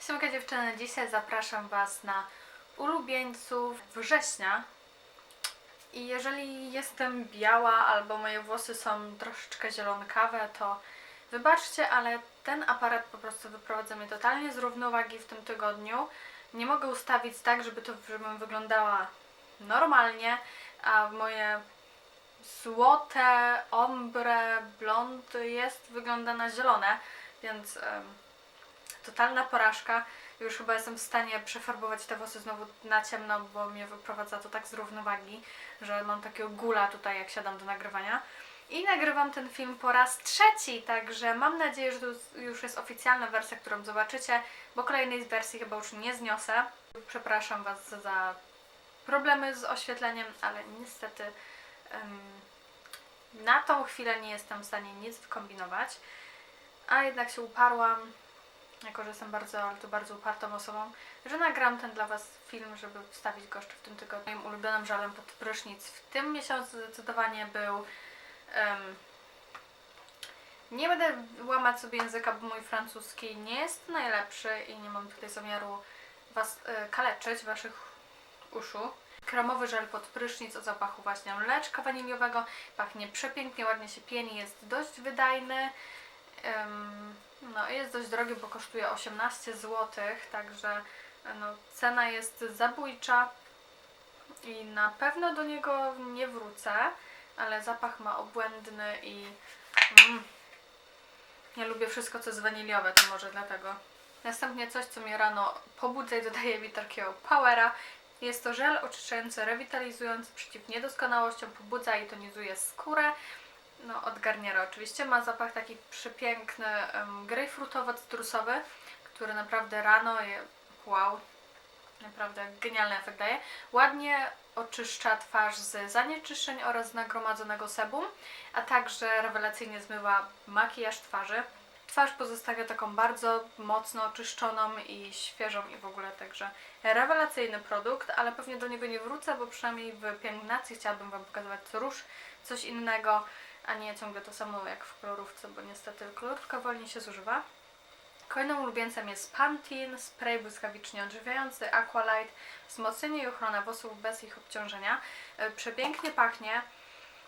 Siemka dziewczyny, dzisiaj zapraszam Was na ulubieńców września. I jeżeli jestem biała albo moje włosy są troszeczkę zielonkawe, to wybaczcie, ale ten aparat po prostu wyprowadza mnie totalnie z równowagi w tym tygodniu. Nie mogę ustawić tak, żeby to żebym wyglądała normalnie, a moje złote, ombre, blond jest, wygląda na zielone, więc totalna porażka. Już chyba jestem w stanie przefarbować te włosy znowu na ciemno, bo mnie wyprowadza to tak z równowagi, że mam takiego gula tutaj, jak siadam do nagrywania. I nagrywam ten film po raz trzeci, także mam nadzieję, że to już jest oficjalna wersja, którą zobaczycie, bo kolejnej wersji chyba już nie zniosę. Przepraszam Was za problemy z oświetleniem, ale niestety em, na tą chwilę nie jestem w stanie nic wykombinować. A jednak się uparłam, jako że jestem bardzo, ale to bardzo upartą osobą, że nagram ten dla Was film, żeby wstawić go jeszcze w tym tygodniu. Moim ulubionym żalem pod prysznic w tym miesiącu zdecydowanie był em, nie będę łamać sobie języka, bo mój francuski nie jest najlepszy i nie mam tutaj zamiaru Was e, kaleczyć, Waszych uszu. Kremowy żel pod prysznic o zapachu właśnie mleczka waniliowego. Pachnie przepięknie, ładnie się pieni, jest dość wydajny. Ym, no jest dość drogi, bo kosztuje 18 zł, także no, cena jest zabójcza i na pewno do niego nie wrócę, ale zapach ma obłędny i mm, ja lubię wszystko, co jest waniliowe, to może dlatego. Następnie coś, co mnie rano pobudza i dodaje mi takiego powera. Jest to żel oczyszczający, rewitalizujący przeciw niedoskonałościom, pobudza i tonizuje skórę. No, od Garniera oczywiście. Ma zapach taki przepiękny, um, grejpfrutowo-cytrusowy, który naprawdę rano, je, wow, naprawdę genialny efekt daje. Ładnie oczyszcza twarz z zanieczyszczeń oraz nagromadzonego sebum, a także rewelacyjnie zmywa makijaż twarzy. Twarz pozostawia taką bardzo mocno oczyszczoną i świeżą i w ogóle także rewelacyjny produkt, ale pewnie do niego nie wrócę, bo przynajmniej w pielęgnacji chciałabym Wam pokazywać róż coś innego, a nie ciągle to samo jak w kolorówce, bo niestety kolorówka wolniej się zużywa. Kolejnym ulubieńcem jest Pantene, spray błyskawicznie odżywiający, Aqualight, wzmocnienie i ochrona włosów bez ich obciążenia. E, Przepięknie pachnie,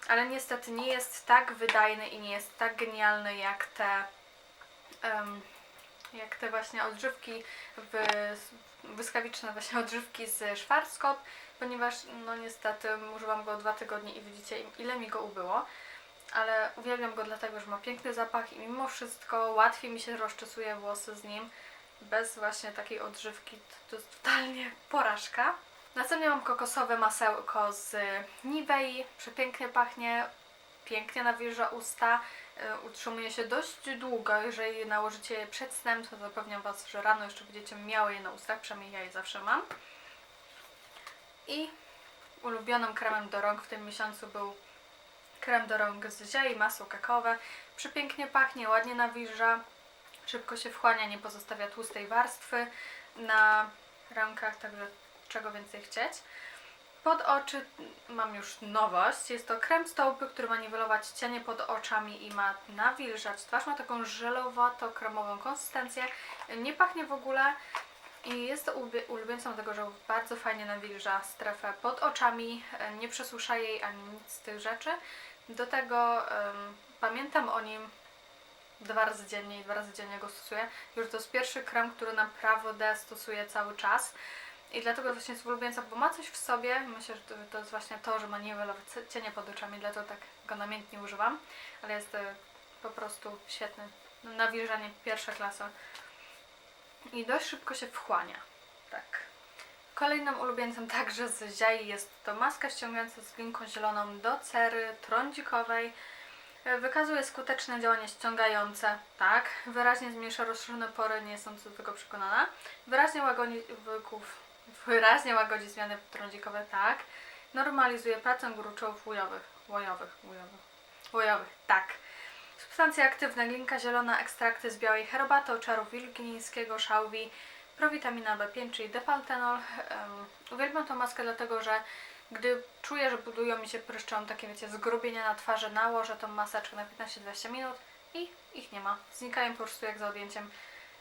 ale niestety nie jest tak wydajny i nie jest tak genialny jak te jak te właśnie odżywki w, błyskawiczne właśnie odżywki z Schwarzkopf, ponieważ no niestety używam go dwa tygodnie i widzicie ile mi go ubyło ale uwielbiam go dlatego, że ma piękny zapach i mimo wszystko łatwiej mi się rozczesuje włosy z nim bez właśnie takiej odżywki. To jest totalnie porażka. Następnie mam kokosowe masełko z Nivei. Przepięknie pachnie, pięknie nawilża usta. y, Utrzymuje się dość długo. Jeżeli nałożycie je przed snem, to zapewniam Was, że rano jeszcze będziecie miały je na ustach. Przynajmniej ja je zawsze mam. I ulubionym kremem do rąk w tym miesiącu był krem do rąk z ziei, masło kakaowe. Przepięknie pachnie, ładnie nawilża, szybko się wchłania, nie pozostawia tłustej warstwy na rękach, także czego więcej chcieć. Pod oczy mam już nowość. Jest to krem stołpy, który ma niwelować cienie pod oczami i ma nawilżać twarz. Ma taką żelowato-kremową konsystencję. Nie pachnie w ogóle i jest to ulubie- ulubieńcą tego, że bardzo fajnie nawilża strefę pod oczami, nie przesusza jej ani nic z tych rzeczy. Do tego em, pamiętam o nim dwa razy dziennie i dwa razy dziennie go stosuję. Już to jest pierwszy krem, który naprawdę stosuję cały czas. I dlatego właśnie jest ulubieńca, bo ma coś w sobie. Myślę, że to, jest właśnie to, że ma niewiele cienie pod oczami, dlatego tak go namiętnie używam. Ale jest e, po prostu świetny. Nawilżanie pierwsza klasa. I dość szybko się wchłania. Tak. Kolejnym ulubieńcem także z Ziai jest to maska ściągająca z glinką zieloną do cery trądzikowej. E, Wykazuje skuteczne działanie ściągające, tak. Wyraźnie zmniejsza rozszerzone pory, nie jestem co do tego przekonana. Wyraźnie łagodzi, wyków, wyraźnie łagodzi zmiany trądzikowe, tak. Normalizuje pracę gruczołów łojowych. Łojowych, łojowych. Łojowych, tak. Substancje aktywne, glinka zielona, ekstrakty z białej herbaty, oczaru wilgińskiego, szałwi, prowitamina B5, czyli depantenol. Um, uwielbiam tą maskę dlatego, że gdy czuję, że budują mi się pryszczą takie, wiecie, zgrubienia na twarzy, nałożę tą maseczkę na 15-20 minut i ich nie ma. Znikają po prostu jak za odjęciem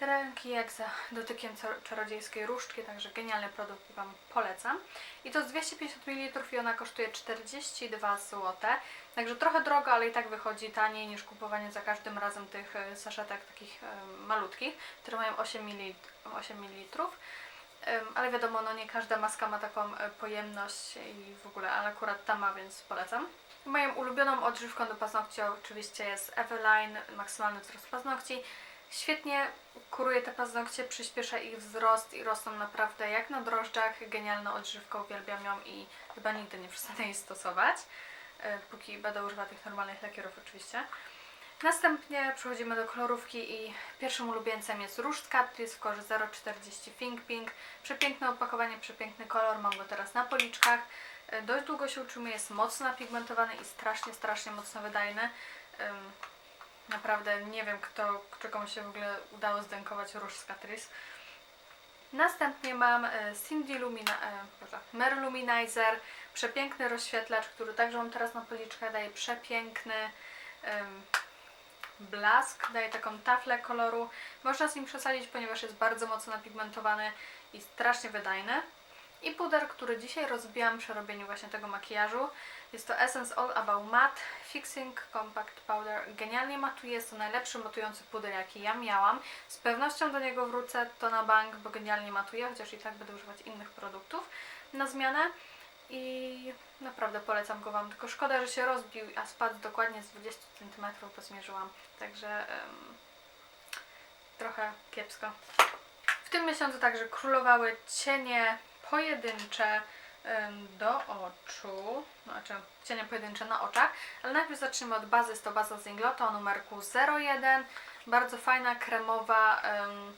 ręki jak za dotykiem czarodziejskiej różdżki, także genialny produkt Wam polecam. I to jest 250 ml i ona kosztuje 42 zł. Także trochę drogo, ale i tak wychodzi taniej niż kupowanie za każdym razem tych e, saszetek takich e, malutkich, które mają 8 ml. 8 ml. Ale wiadomo, no nie każda maska ma taką e, pojemność i w ogóle, ale akurat ta ma, więc polecam. Moją ulubioną odżywką do paznokci oczywiście jest Eveline, maksymalny wzrost paznokci. Świetnie kuruje te paznokcie, przyspiesza ich wzrost i rosną naprawdę jak na drożdżach. Genialna odżywka, uwielbiam ją i chyba nigdy nie przestanę jej stosować, e, póki będę używać tych normalnych lakierów oczywiście. Następnie przechodzimy do kolorówki i pierwszym ulubieńcem jest róż z Catrice w kolorze 040 Think Pink. Przepiękne opakowanie, przepiękny kolor, mam go teraz na policzkach. E, Dość długo się utrzymuje, jest mocno napigmentowany i strasznie, strasznie mocno wydajny. Naprawdę nie wiem, kto, czego się w ogóle udało zdękować róż z Catrice. Następnie mam e, Cindy Lumina, e, Boże, Mer Luminizer, przepiękny rozświetlacz, który także mam teraz na policzkach, daje przepiękny blask, daje taką taflę koloru. Można z nim przesadzić, ponieważ jest bardzo mocno napigmentowany i strasznie wydajny. I puder, który dzisiaj rozbiłam przy robieniu właśnie tego makijażu. Jest to Essence All About Matte Fixing Compact Powder. Genialnie matuje, jest to najlepszy matujący puder, jaki ja miałam. Z pewnością do niego wrócę, to na bank, bo genialnie matuje, chociaż i tak będę używać innych produktów na zmianę. I naprawdę polecam go Wam, tylko szkoda, że się rozbił, a spadł dokładnie z 20 cm, bo zmierzyłam. Także trochę kiepsko. W tym miesiącu także królowały cienie pojedyncze do oczu, znaczy cienie pojedyncze na oczach, ale najpierw zacznijmy od bazy, jest to baza z Inglota o numerku 01, bardzo fajna, kremowa, em,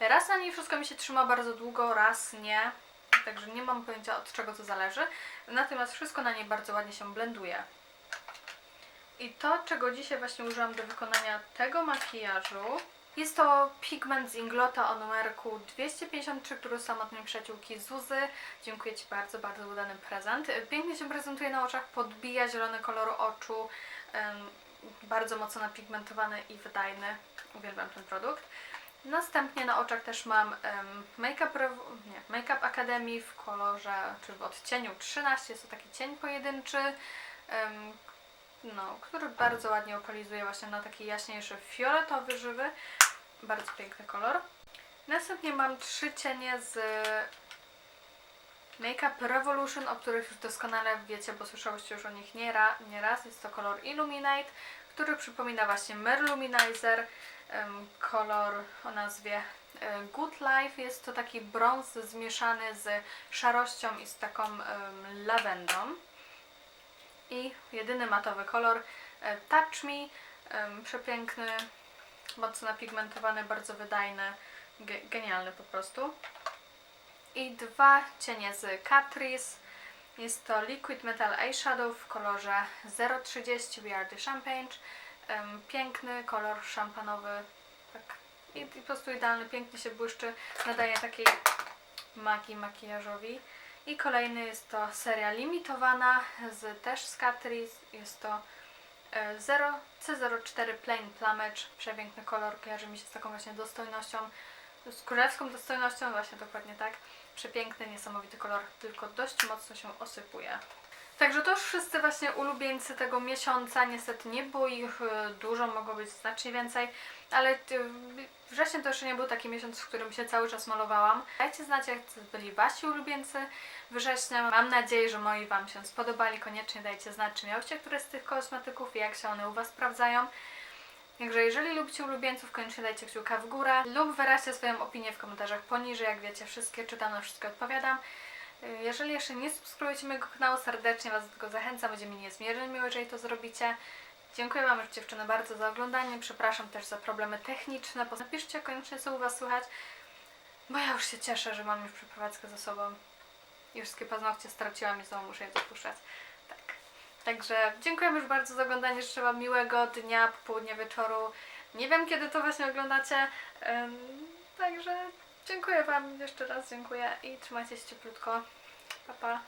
raz na niej wszystko mi się trzyma bardzo długo, raz nie, także nie mam pojęcia od czego to zależy, natomiast wszystko na niej bardzo ładnie się blenduje. I to, czego dzisiaj właśnie użyłam do wykonania tego makijażu, jest to pigment z Inglota o numerku 253, który są od mojej przyjaciółki Zuzy. Dziękuję Ci bardzo, bardzo udany prezent. Pięknie się prezentuje na oczach, podbija zielony kolor oczu, bardzo mocno napigmentowany i wydajny. Uwielbiam ten produkt. Następnie na oczach też mam Makeup, nie, Academy w kolorze, czy w odcieniu 13. Jest to taki cień pojedynczy, no, który bardzo ładnie okalizuje właśnie na taki jaśniejszy fioletowy, żywy. Bardzo piękny kolor. Następnie mam trzy cienie z Makeup Revolution, o których już doskonale wiecie, bo słyszałyście już o nich niera- nieraz. Jest to kolor Illuminate, który przypomina właśnie Merluminizer. Kolor o nazwie Good Life. Jest to taki brąz zmieszany z szarością i z taką lawendą. I jedyny matowy kolor Touch Me. Przepiękny, mocno napigmentowany, bardzo wydajny, ge- genialny po prostu. I dwa cienie z Catrice. Jest to Liquid Metal Eyeshadow w kolorze 030 We Are The Champagne. Piękny kolor szampanowy. Tak. I, I po prostu idealny, pięknie się błyszczy. Nadaje takiej magii makijażowi. I kolejny jest to seria limitowana z też z Catrice. Jest to e, 0 C04 Plain Plumage. Przepiękny kolor, kojarzy mi się z taką właśnie dostojnością, z królewską dostojnością, właśnie dokładnie tak. Przepiękny, niesamowity kolor, tylko dość mocno się osypuje. Także to już wszyscy właśnie ulubieńcy tego miesiąca. Niestety nie było ich e, dużo, mogło być znacznie więcej, ale e, wrzesień to jeszcze nie był taki miesiąc, w którym się cały czas malowałam. Dajcie znać, jak byli Wasi ulubieńcy września. Mam nadzieję, że moi Wam się spodobali. Koniecznie dajcie znać, czy miałyście któreś z tych kosmetyków i jak się one u Was sprawdzają. Także jeżeli lubicie ulubieńców, koniecznie dajcie kciuka w górę lub wyraźcie swoją opinię w komentarzach poniżej. Jak wiecie, wszystkie czytam, na wszystkie odpowiadam. Y, Jeżeli jeszcze nie subskrybujecie mojego kanału, serdecznie Was do tego zachęcam. Będzie mi niezmiernie miło, jeżeli to zrobicie. Dziękuję Wam już dziewczyny bardzo za oglądanie. Przepraszam też za problemy techniczne. Napiszcie koniecznie, co u Was słychać. Bo ja już się cieszę, że mam już przeprowadzkę za sobą. I wszystkie paznokcie straciłam i znowu muszę je dopuszczać. Tak. Także dziękuję już bardzo za oglądanie. Życzę Wam miłego dnia, popołudnia, wieczoru. Nie wiem, kiedy to właśnie oglądacie. Także dziękuję Wam jeszcze raz, dziękuję i trzymajcie się cieplutko. Pa, pa.